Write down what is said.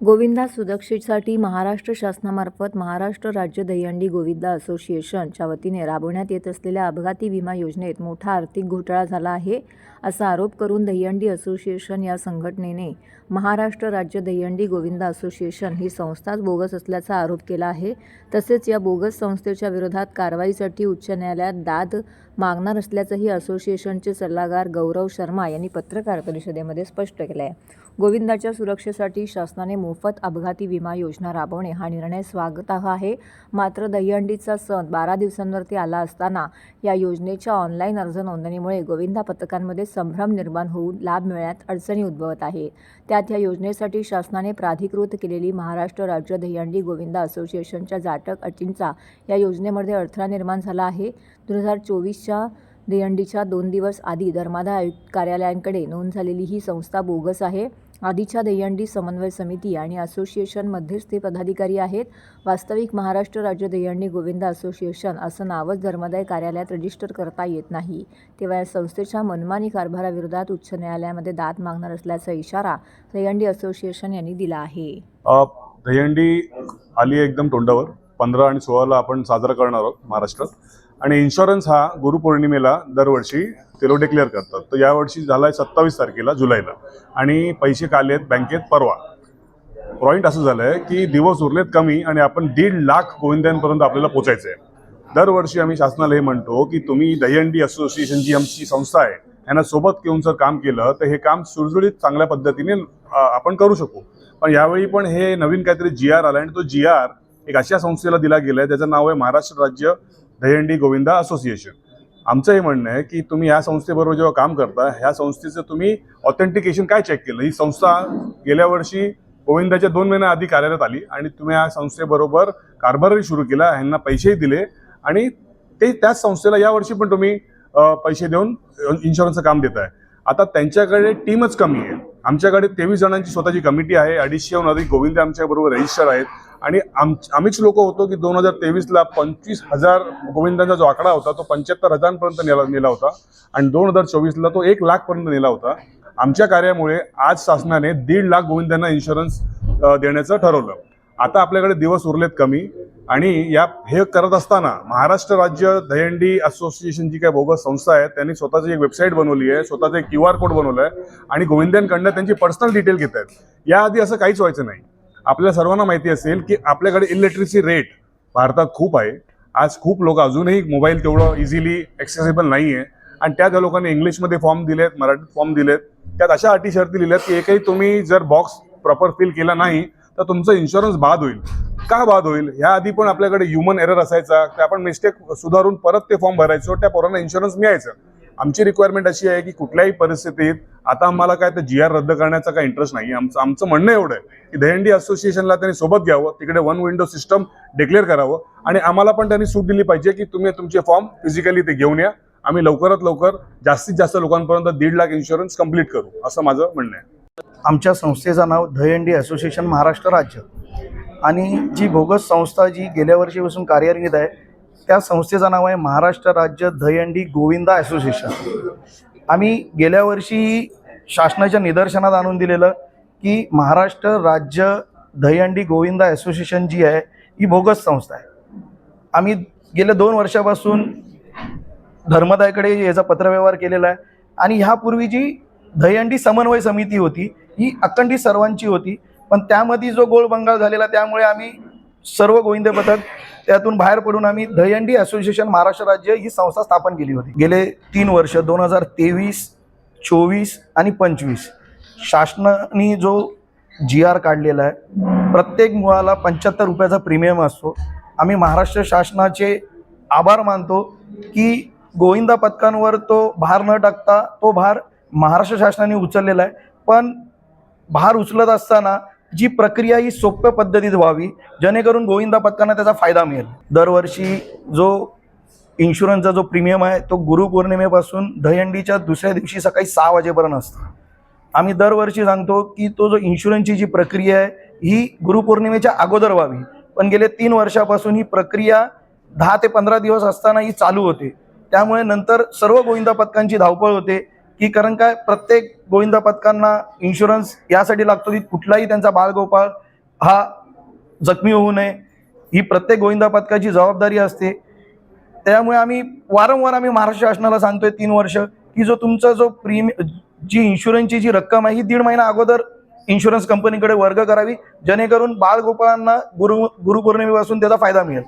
गोविंदा सुरक्षेसाठी महाराष्ट्र शासनामार्फत महाराष्ट्र राज्य दहीहंडी गोविंदा असोसिएशनच्या वतीने राबवण्यात येत असलेल्या अपघाती विमा योजनेत मोठा आर्थिक घोटाळा झाला आहे असा आरोप करून दहीहंडी असोसिएशन या संघटनेने महाराष्ट्र राज्य दहीहंडी गोविंदा असोसिएशन ही संस्थाच बोगस असल्याचा आरोप केला आहे. तसेच या बोगस संस्थेच्या विरोधात कारवाईसाठी उच्च न्यायालयात दाद मागणार असल्याचंही असोसिएशनचे सल्लागार गौरव शर्मा यांनी पत्रकार परिषदेमध्ये स्पष्ट केलं आहे गोविंदाच्या सुरक्षेसाठी शासनाने मोफत अपघाती विमा योजना राबवणे हा निर्णय स्वागतार्ह आहे. मात्र दहीहंडीचा सण बारा दिवसांवरती आला असताना या योजनेच्या ऑनलाईन अर्ज नोंदणीमुळे गोविंदा पथकांमध्ये संभ्रम निर्माण होऊन लाभ मिळण्यात अडचणी उद्भवत आहे. त्यात या योजनेसाठी शासनाने प्राधिकृत केलेली महाराष्ट्र राज्य दहीहंडी गोविंदा असोसिएशनच्या जाटक अटींचा या योजनेमध्ये अडथळा निर्माण झाला आहे. दोन हजार चोवीसच्या दहीहंडीच्या दोन दिवस आधी धर्मादाय आयुक्त कार्यालयांकडे नोंद झालेली ही संस्था बोगस आहे. आधीच्या दहीहंडी समन्वय समिती आणि असोसिएशनमध्येच ते पदाधिकारी आहेत. वास्तविक महाराष्ट्र राज्य दहीहंडी गोविंदा असोसिएशन असं नावच धर्मादाय कार्यालयात रजिस्टर करता येत नाही. तेव्हा या संस्थेच्या मनमानी कारभाराविरोधात उच्च न्यायालयामध्ये दाद मागणार असल्याचा इशारा दहीहंडी असोसिएशन यांनी दिला आहे. अ, दहीहंडी आली एकदम तोंडावर. पंधरा आणि सोळाला आपण साजरा करणार आहोत महाराष्ट्रात. आणि इन्शुरन्स हा गुरुपौर्णिमेला दरवर्षी ते लोक डिक्लेअर करतात. तर यावर्षी झाला आहे सत्तावीस तारखेला जुलैला. आणि पैसे काढले आहेत बँकेत परवा. पॉईंट असं झालं आहे की दिवस उरलेत कमी आणि आपण दीड लाख गोविंद्यांपर्यंत आपल्याला पोचायचं आहे दरवर्षी आम्ही शासनाला हे म्हणतो की तुम्ही दहीहंडी असोसिएशन जी आमची संस्था आहे यांना सोबत घेऊन जर काम केलं तर हे काम सुरजुळीत चांगल्या पद्धतीने आपण करू शकू. पण यावेळी पण हे नवीन काहीतरी जी आर आला आणि तो जी आर एक अशा संस्थेला दिला गेला आहे त्याचं नाव आहे महाराष्ट्र राज्य दहीहंडी गोविंदा असोसिएशन. आमचं हे म्हणणं आहे की तुम्ही ह्या संस्थेबरोबर जेव्हा काम करता ह्या संस्थेचं तुम्ही ऑथेंटिकेशन काय चेक केलं? ही संस्था गेल्या वर्षी गोविंदाच्या दोन महिन्या आधी कार्यरत आली आणि तुम्ही या संस्थेबरोबर कारभारही सुरू केला ह्यांना पैसेही दिले आणि ते त्याच संस्थेला यावर्षी पण तुम्ही पैसे देऊन इन्शुरन्सचं काम देत आहे आता त्यांच्याकडे टीमच कमी आहे. आमच्याकडे तेवीस जणांची स्वतःची कमिटी आहे. अडीचशेहून अधिक गोविंद आमच्याबरोबर रजिस्टर आहेत. आणि आम आम्हीच लोक होतो की दोन हजार तेवीसला पंचवीस हजार गोविंदांचा जो आकडा होता तो पंच्याहत्तर हजारांपर्यंत नेला नेला होता. आणि दोन हजार चोवीसला तो एक लाखपर्यंत नेला होता. आमच्या कार्यामुळे आज शासनाने दीड लाख गोविंदांना इन्शुरन्स देण्याचं ठरवलं. आता आपल्याकडे दिवस उरलेत कमी. आणि या हे करत असताना महाराष्ट्र राज्य दहीहंडी असोसिएशन जी काय बोगस संस्था आहे त्यांनी स्वतःची एक वेबसाईट बनवली आहे स्वतःचा एक क्यू आर कोड बनवलं आहे आणि गोविंद्यांकडनं त्यांची पर्सनल डिटेल घेत आहेत. याआधी असं काहीच व्हायचं नाही. आपल्या सर्वांना माहिती असेल की आपल्याकडे इलेक्ट्रिसिटी रेट भारतात खूप आहे. आज खूप लोक अजूनही मोबाईल तेवढं इझिली ॲक्सेसिबल नाही आहे आणि त्या त्या लोकांनी इंग्लिशमध्ये फॉर्म दिलेत मराठीत फॉर्म दिलेत. त्यात अशा अटी शर्ती लिहिल्यात की एकही तुम्ही जर बॉक्स प्रॉपर फिल केला नाही तर तुमचं इन्शुरन्स बाद होईल. का बाद होईल? ह्या आधी पण आपल्याकडे ह्युमन एरर असायचा. की आपण मिस्टेक सुधारून परत ते फॉर्म भरायचो. त्या पोरांना इन्शुरन्स मिळायचं. आमची रिक्वायरमेंट अशी आहे की कुठल्याही परिस्थितीत आता आम्हाला काय तर जी आर रद्द करण्याचा काय इंटरेस्ट नाही आमचं आमचं म्हणणं एवढं आहे की दहीहंडी असोसिएशनला त्यांनी सोबत घ्यावं. तिकडे वन विंडो सिस्टम डिक्लेअर करावं. आणि आम्हाला पण त्यांनी सूट दिली पाहिजे की तुम्ही तुमचे फॉर्म फिजिकली ते घेऊन या. आम्ही लवकरात लवकर जास्तीत जास्त लोकांपर्यंत दीड लाख इन्शुरन्स कंप्लीट करू. असं माझं म्हणणं आहे. आमच्या संस्थेचं नाव दहीहंडी असोसिएशन महाराष्ट्र राज्य. आणि जी बोगस संस्था जी गेल्या वर्षीपासून कार्यरत आहे त्या संस्थेचं नाव आहे महाराष्ट्र राज्य दहीहंडी गोविंदा असोसिएशन. आम्ही गेल्या वर्षी शासनाच्या निदर्शनात आणून दिलेलं की महाराष्ट्र राज्य दहीहंडी गोविंदा असोसिएशन जी आहे ही बोगस संस्था आहे. आम्ही गेल्या दोन वर्षापासून धर्मदायकडे याचा पत्रव्यवहार केलेला आहे. आणि ह्यापूर्वी जी दहीहंडी समन्वय समिती होती ही अखंडी सर्वांची होती. पण त्यामध्ये जो गोळबंगाळ झालेला त्यामुळे आम्ही सर्व गोविंद पथक त्यातून बाहेर पडून आम्ही दहीहंडी असोसिएशन महाराष्ट्र राज्य ही संस्था स्थापन केली होती. गेले तीन वर्ष दोन हजार तेवीस चोवीस आणि पंचवीस शासनाने जो जी आर काढलेला आहे प्रत्येक मुळाला पंच्याहत्तर रुपयाचा प्रीमियम असतो. आम्ही महाराष्ट्र शासनाचे आभार मानतो की गोविंदा पथकांवर तो भार न टाकता तो भार महाराष्ट्र शासनाने उचललेला आहे. पण भार उचलत असताना जी प्रक्रिया ही सोप्या पद्धतीत व्हावी जेणेकरून गोविंदा पथकांना त्याचा फायदा मिळेल. दरवर्षी जो इन्शुरन्सचा जो प्रीमियम आहे तो गुरुपौर्णिमेपासून दहीहंडीच्या दुसऱ्या दिवशी सकाळी सहा वाजेपर्यंत असतो. आम्ही दरवर्षी सांगतो की तो जो इन्शुरन्सची जी प्रक्रिया आहे ही गुरुपौर्णिमेच्या अगोदर व्हावी. पण गेले तीन वर्षापासून ही प्रक्रिया दहा ते पंधरा दिवस असताना ही चालू होते. त्यामुळे नंतर सर्व गोविंदा पथकांची धावपळ होते. की कारण काय प्रत्येक गोविंदा पथकांना इन्शुरन्स यासाठी लागतो की कुठलाही त्यांचा बाळगोपाळ हा जखमी होऊ नये. ही प्रत्येक गोविंदा पथकाची जबाबदारी असते. त्यामुळे आम्ही वारंवार आम्ही महाराष्ट्र शासनाला सांगतोय तीन वर्ष की जो तुमचा जो प्रीमि जी इन्शुरन्सची जी रक्कम आहे ही दीड महिना अगोदर इन्शुरन्स कंपनीकडे वर्ग करावी. जेणेकरून बाळगोपाळांना गुरु गुरुपौर्णिमेपासून त्याचा फायदा मिळेल.